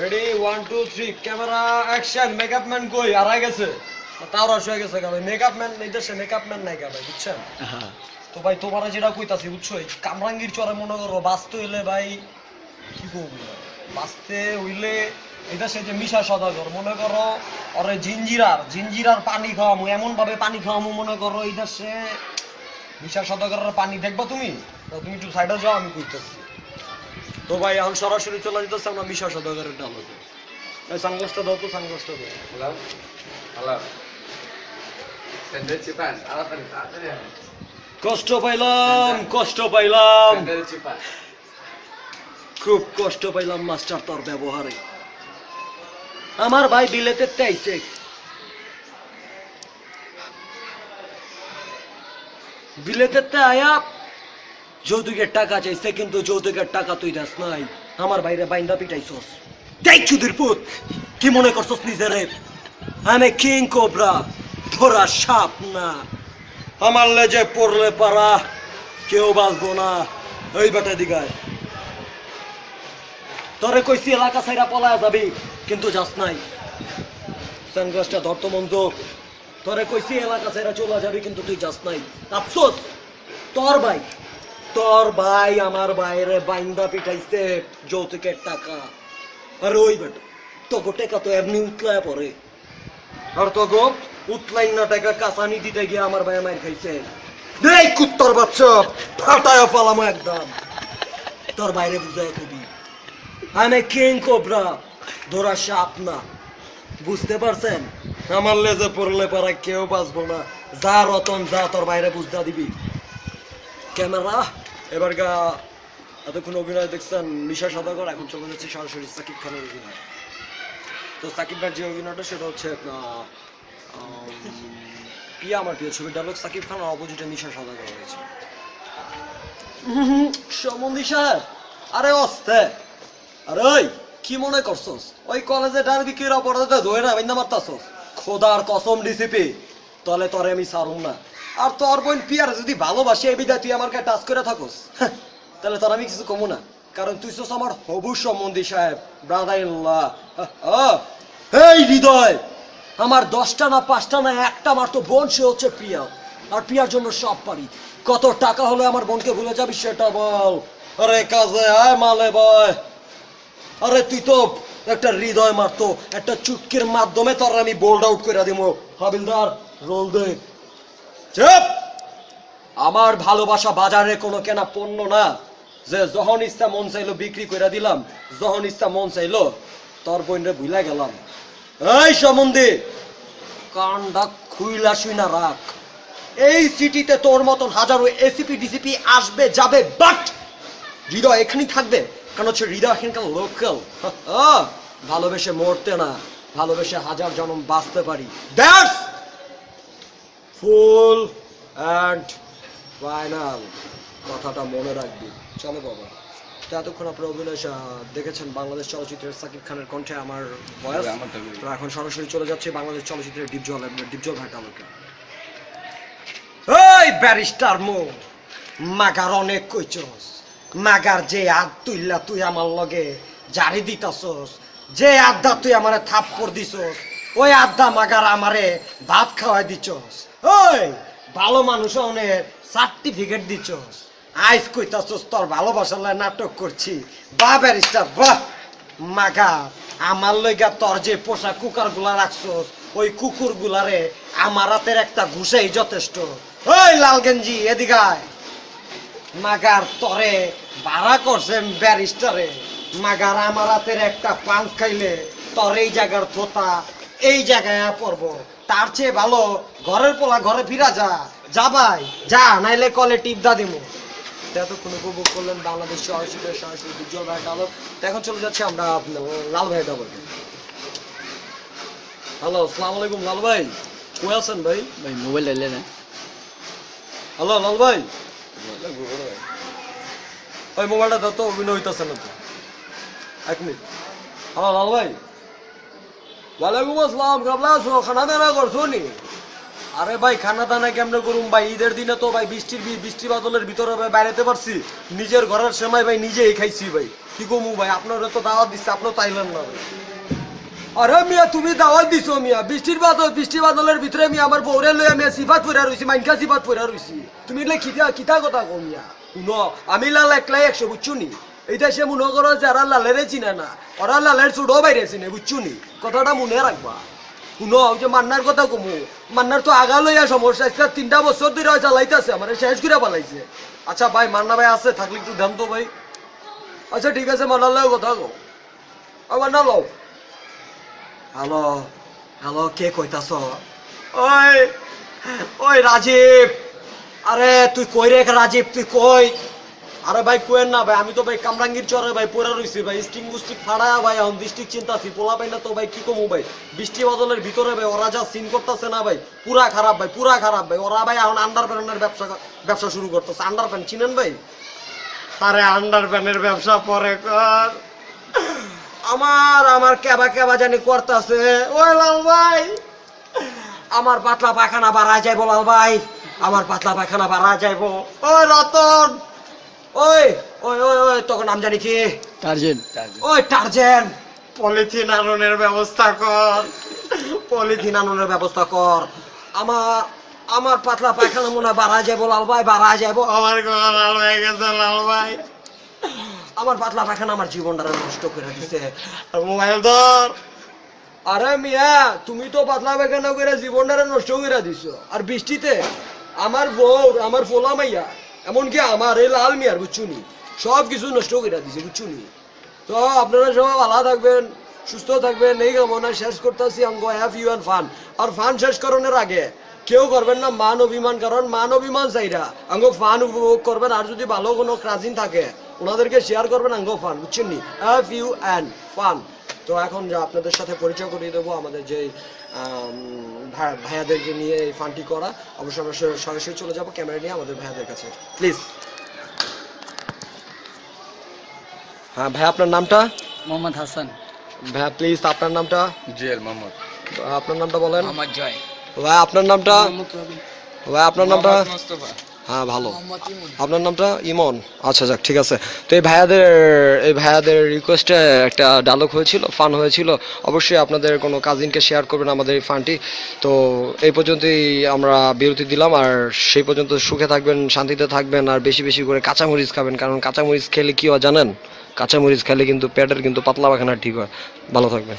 Ready one two three camera action makeup man কই? হারাই গেছে? তাও রস হয়ে গেছে ভাই মেকআপ ম্যান এই দেশে মেকআপ ম্যান নাই ভাই বুঝছেন? তো ভাই তোমার যেটা কইতাছি বুঝছ? এই কামরাঙ্গীর চরে মনে করো বাঁচতে হইলে ভাই কি করব বাঁচতে হইলে এটা সে যে মিশা সদাগর মনে করো ওরে জিঞ্জিরার জিঞ্জিরার পানি খাওয়ামু এমন ভাবে পানি খাওয়ামু মনে করো এই দেশে মিশা সদাগরের পানি। দেখবা তুমি? তো তুমি একটু সাইডে যাও আমি কইতেছি। তো ভাই এখন সরাসরি চলে যেতেছে আমরা মিশা সদাগরের ডালতে। এই সানগ্লাসটা দাও তো সানগ্লাসটা দাও? কষ্ট পাইলাম কষ্ট পাইলাম। খুব কষ্ট পাইলাম মাস্টার তোর ব্যবহারে। আমার ভাই বিলেতে তেইছে। বিলেতে আয়া যৌতুকের টাকা চাইছে কিন্তু যৌতুকের টাকা তুই দাস নাই। আমার বাইরে বাইন্দা পিটাইছস। দেখ চুদির পুত, কি মনে করছস নিজেরে? আমি কিং কোবরা, ধরা সাপ না। আমার লেজে পড়লে পারা, কেউ বাঁচবো না। এই বেটা দিগায়। তোরে কইছি এলাকা সাইরা পলায়া যাবি, কিন্তু যাস নাই। সানগ্লাসটা ধরতো মন্দ। তোরে কইছি এলাকা সাইরা চলে যাবি, কিন্তু তুই যাস নাই। আফসোস, তোর ভাই। তোর ভাই আমার বাইরে বাইন্দা পিটাইছে যৌতুকের টাকা। আর ওই বেটা, তোকে টাকা তো এমনি উতলায় পড়ে। আর তো গো উতলাই না টাকা কাঁচানি দিতে গিয়ে আমার ভাই মার খাইছে। এই কুত্তর বাচ্চা, ফাটায় পালামো একদম। তোর বাইরে বুঝায় কবি। আমি কিং কোবরা, ধরা সাপ না। বুঝতে পারছেন? আমার লেজে পড়লে পারা কেউ বাঁচবো না। যা রতন, যা তোর বাইরে বুঝতে দিবি। ক্যামেরা? এবার গা, এতক্ষণ অভিনয় দেখছেন নিশা সদাগর, এখন চলে যাচ্ছে সরাসরি সাকিব খানের অভিনয়। তো সাকিব ভাইয়ের যে অভিনয়টা, সেটা হচ্ছে পিয়া আমার প্রিয় ছবির ডায়লগ সাকিব খান অপোজিটে নিশা সদাগর হয়েছে আরে অস্তে। আরে ওই, কি মনে করছস? ওই কলেজে ডারবি কিরা পড়াতে ধরে না, বিন্দা মারতাছস। খোদার কসম ডিসিপি তলে তরে আমি সারুম না। আর তোর বোন পিয়ার যদি ভালোবাসি এই বিদায় তুই আমার গায়ে টাচ করে থাকস। হ্যাঁ, তাহলে তোর আমি কিছু কমু না। কারণ তুই তো আমার হবু সম্বন্ধী সাহেব ব্রাদার ইল্লাহ এই হৃদয় আমার দশটা না পাঁচটা না একটা মাত্র বোন সে হচ্ছে প্রিয়া আর প্রিয়ার জন্য সব পারি। কত টাকা হলে আমার বোনকে ভুলে যাবি সেটা বল। আরে কাজে আয় মালে বয় আরে তুই তো একটা হৃদয় মারতো একটা চুটকির মাধ্যমে তোর আমি বোল্ড আউট করে দিব হাবিলদার রোল দে চুপ! আমার ভালোবাসা বাজারে কোনো কেনা পণ্য না। যে যখন ইচ্ছা মন চাইলো বিক্রি করে দিলাম, যখন ইচ্ছা মন চাইলো, তোর বোনরে ভুলা গেলাম। এই সম্বন্ধে কান্ডা খুইলা শুইনা রাখ এই সিটিতে তোর মতন হাজারো এসিপি ডিসিপি আসবে, যাবে, বাট হৃদয় এখানেই থাকবে। কারণ হচ্ছে হৃদয় এখানকার লোকাল ভালোবেসে মরতে না, ভালোবেসে হাজার জনম বাঁচতে পারি। দ্যাটস ফুল অ্যান্ড ফাইনাল কথাটা মনে রাখবি। চলো বাবা। তো এতক্ষণ আপনার অভিনয় দেখেছেন বাংলাদেশ চলচ্চিত্রের সাকিব খানের কণ্ঠে আমার বয়স। তো এখন সরাসরি চলে যাচ্ছে বাংলাদেশ চলচ্চিত্রের ডিপজল ডিপজল ভাইটা লোকে ওই ব্যারিস্টার মো মাগার অনেক কইছস মাগার যে আদ তুইলা তুই আমার লগে জারি দিতাছস যে আড্ডা তুই আমারে থাপ্পড় দিছস ওই আড্ডা মাগার আমারে ভাত খাওয়াই দিছস। ওই! ভালো মানুষ অনেক সার্টিফিকেট দিছস আইস কইতাছস, তোর ভালোবাসার নাটক করছি। বা ব্যারিস্টার, বাহ! মাগা আমার লইগা তোর যে পোষা কুকারগুলা রাখছস, ওই কুকুর গুলারে আমার হাতের একটা ঘুষাই যথেষ্ট। ওই লাল গেঞ্জি, এদিকে আয়। মাগার তরে ভাড়া করছে ব্যারিস্টারে। মাগার আমার হাতের একটা পাঞ্চ খাইলে তোর এই জায়গার থোতা এই জায়গায় পড়ব। তার চেয়ে ভালো ঘরের পোলা ঘরে ফিরা যা। যা ভাই যা নাইলে কলে টিপ দা দিমু। তো এতক্ষণ উপভোগ করলেন বাংলাদেশ চলচ্চিত্রের সরাসরি উজ্জ্বল ভাই ডালক তো এখন চলে যাচ্ছে আমরা লাল ভাই ডালকে হ্যালো আসসালামু আলাইকুম লাল ভাই। কই আছেন ভাই? ভাই মোবাইল লাইলে না। হ্যালো লাল ভাই। ওই মোবাইলটা দাও তো অভিনয় হইতেছে না তো এক মিনিট। হ্যালো লাল ভাই। ওয়ালাইকুম আসসালাম আছো খানা দানা করছ নি আরে ভাই খানা দানা কেমনে করুম ভাই? ঈদের দিনে তো ভাই বৃষ্টির বৃষ্টি বাদলের ভিতরে ভাই বাইরেতে পারছি। নিজের ঘরের সময় ভাই নিজেই খাইছি ভাই। কি কমু ভাই? আপনারা তো দাওয়াত দিচ্ছে আপনার তাইলেন না ভাই। আরে মিয়া, তুমি দাওয়াত দিছো মিয়া। বৃষ্টির বাদল, বৃষ্টি বাদলের ভিতরে মিয়া, আমার বউরে লইয়া মিয়া সিফাত পইরা রইছি মাইনকা সিফাত তুমি এলে কিতা কথা কও মিয়া? শুনো, আমি লাল একলাই একশো বুঝছ নি? এইটা সে মনে করো যে আর লালেরে চিনে না। ওরা লালের চুড়ো বাইরে চিনে, বুঝছ নি? কথাটা মনে রাখবা। শুনো যে মান্নার কথা কমু। মান্নার তো আগা লইয়া সমস্যা, আজকে তিনটা বছর ধরে চালাইতেছে আমার শেষ করে পালাইছে। আচ্ছা ভাই, মান্না ভাই আছে, থাকলে একটু দেন তো ভাই। আচ্ছা ঠিক আছে, মান্নার লয় কথা কো মান্না, লও। হ্যালো হ্যালো, কে কইতাছ? ওই ওই রাজীব। আরে, তুই কই রে, রাজীব, তুই কই? আরে ভাই কোয়েন না ভাই আমি তো ভাই কামরাঙ্গীর চরে ভাই পড়ে রইছি ভাই স্টিং গুস্টিক ফাড়া ভাই এখন ডিস্ট্রিক্ট চিন্তাছি পোলা না তো ভাই কি কমু ভাই? বৃষ্টি বদলের ভিতরে ভাই ওরা যা সিন করতেছে না ভাই পুরা খারাপ ভাই পুরা খারাপ ভাই ওরা ভাই এখন আন্ডার প্যান্টের ব্যবসা ব্যবসা শুরু করতেছে। আন্ডার প্যান্ট চিনেন ভাই? আরে আন্ডার প্যান্টের ব্যবসা পরে কর। আমার আমার কেবা কেবা জানি করতেছে। ওই লাল ভাই আমার পাতলা পায়খানা বাড়া যাইব লাল ভাই আমার পাতলা পায়খানা বাড়া যাইব। ওই রতন ওই ওই ওই ওই তখন নাম জানি কি? টার্জেন। ওই টার্জেন। পলিথিন আননের ব্যবস্থা কর। পলিথিন আননের ব্যবস্থা কর। আমার আমার পাতলা পায়খানা মনে বাড়া যাইব লাল ভাই বাড়া যাইব আমার গলা লাল হয়ে গেছে লাল ভাই আমার পাতলা পায়খানা আমার জীবনটা নষ্ট করে দিছে। মোবাইল ধর। আরে মিয়া তুমি তো পাতলা পায়খানা করে জীবনটা নষ্ট করে দিছো। আর বৃষ্টিতে আমার বউ আমার ফোলা মাইয়া এমনকি আমার এই লাল মিয়ার বুঝছুনি সব কিছু নষ্ট করে দিছে বুঝছুনি তো আপনারা সবাই ভালো থাকবেন, সুস্থ থাকবেন। এই কামনা শেষ করতেছি অঙ্গ হ্যাভ ইউ অ্যান্ড ফান আর ফান শেষ করানোর আগে কেউ করবেন না মান অভিমান, কারণ মান অভিমান চাইরা আঙ্গ ফান উপভোগ করবেন। আর যদি ভালো কোনো ক্রাজিন থাকে, ওনাদেরকে শেয়ার করবেন আঙ্গ ফান বুঝছেন নি? হ্যাভ ইউ অ্যান্ড ফান তো এখন যা আপনাদের সাথে পরিচয় করিয়ে দেবো, আমাদের যে ভাইয়াদেরকে নিয়ে এই ফানটি করা। অবশ্য আমরা সরাসরি- চলে যাব ক্যামেরা নিয়ে আমাদের ভাইয়াদের কাছে। প্লিজ হ্যাঁ ভাই আপনার নামটা? মোহাম্মদ হাসান। ভাইয়া প্লিজ আপনার নামটা? জুয়েল মোহাম্মদ। আপনার নামটা বলেন। মোহাম্মদ জয়। ভাই আপনার নামটা? মোহাম্মদ রবি। ভাই আপনার নামটা? মোস্তফা। হ্যাঁ ভালো। আপনার নামটা ইমন? আচ্ছা যাক ঠিক আছে। তো এই ভাইয়াদের এই ভাইয়াদের রিকোয়েস্টে একটা ডায়লগ হয়েছিল ফান হয়েছিল। অবশ্যই আপনাদের কোনো কাজিনকে শেয়ার করবেন আমাদের এই ফানটি তো এই পর্যন্তই আমরা বিরতি দিলাম আর সেই পর্যন্ত সুখে থাকবেন শান্তিতে থাকবেন আর বেশি বেশি করে কাঁচামরিচ খাবেন কারণ কাঁচামরিচ খেলে কি হয় জানেন? কাঁচামরিচ খেলে কিন্তু পেটের কিন্তু পাতলা পাখানা ঠিক হয়। ভালো থাকবেন।